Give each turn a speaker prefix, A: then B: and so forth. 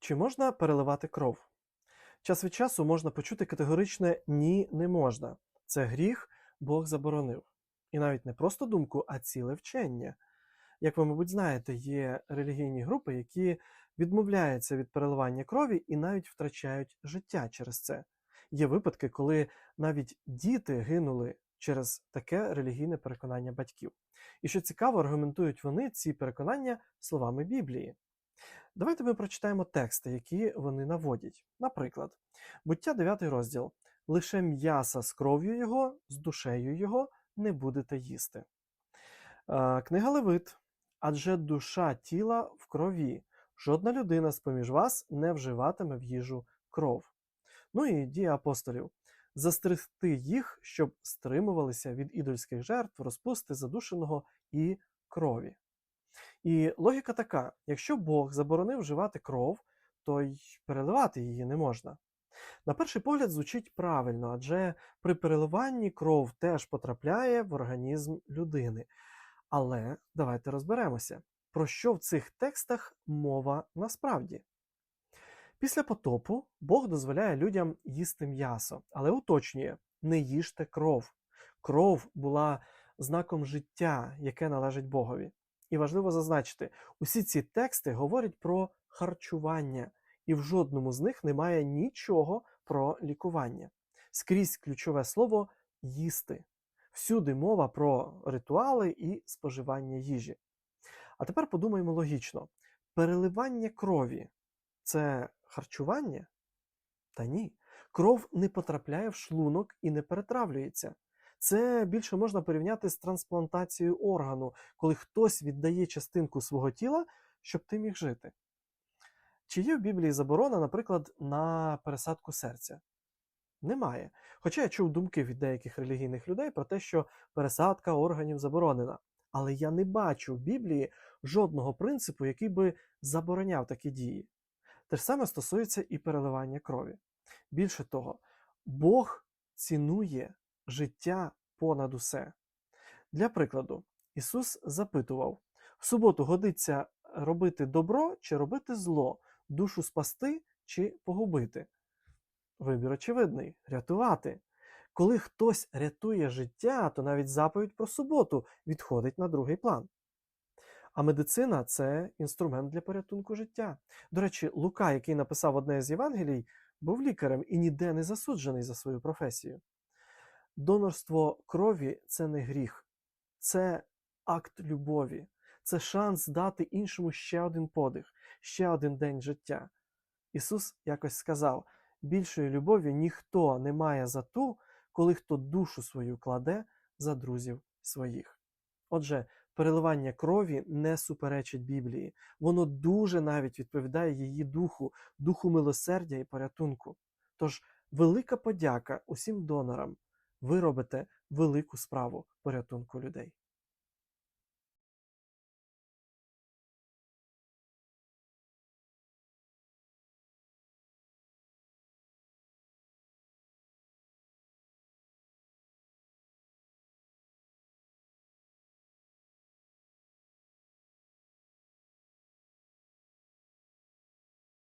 A: Чи можна переливати кров? Час від часу можна почути категоричне ні, не можна. Це гріх, Бог заборонив. І навіть не просто думку, а ціле вчення. Як ви, мабуть, знаєте, є релігійні групи, які відмовляються від переливання крові і навіть втрачають життя через це. Є випадки, коли навіть діти гинули через таке релігійне переконання батьків. І що цікаво, аргументують вони ці переконання словами Біблії. Давайте ми прочитаємо тексти, які вони наводять. Наприклад, буття 9 розділ: лише м'яса з кров'ю його, з душею його не будете їсти. Е, Книга Левит. Адже душа тіла в крові. Жодна людина з поміж вас не вживатиме в їжу кров. Ну і дії апостолів. Застерегти їх, щоб стримувалися від ідольських жертв, розпусти задушеного і крові. І логіка така: якщо Бог заборонив вживати кров, то й переливати її не можна. На перший погляд звучить правильно, адже при переливанні кров теж потрапляє в організм людини. Але давайте розберемося, про що в цих текстах мова насправді. Після потопу Бог дозволяє людям їсти м'ясо, але уточнює: не їжте кров. Кров була знаком життя, яке належить Богові. І важливо зазначити, усі ці тексти говорять про харчування, і в жодному з них немає нічого про лікування. Скрізь ключове слово їсти. Всюди мова про ритуали і споживання їжі. А тепер подумаємо логічно: переливання крові це харчування? Та ні. Кров не потрапляє в шлунок і не перетравлюється. Це більше можна порівняти з трансплантацією органу, коли хтось віддає частинку свого тіла, щоб ти міг жити. Чи є в Біблії заборона, наприклад, на пересадку серця? Немає. Хоча я чув думки від деяких релігійних людей про те, що пересадка органів заборонена. Але я не бачу в Біблії жодного принципу, який би забороняв такі дії. Те ж саме стосується і переливання крові. Більше того, Бог цінує життя понад усе. Для прикладу, Ісус запитував: в суботу годиться робити добро чи робити зло, душу спасти чи погубити? Вибір очевидний рятувати. Коли хтось рятує життя, то навіть заповідь про суботу відходить на другий план. А медицина це інструмент для порятунку життя. До речі, Лука, який написав одне з Євангелій, був лікарем і ніде не засуджений за свою професію. Донорство крові це не гріх, це акт любові, це шанс дати іншому ще один подих, ще один день життя. Ісус якось сказав: більшої любові ніхто не має за ту, коли хто душу свою кладе за друзів своїх. Отже, переливання крові не суперечить Біблії, воно дуже навіть відповідає її духу, духу милосердя і порятунку. Тож велика подяка усім донорам. Ви робите велику справу порятунку людей.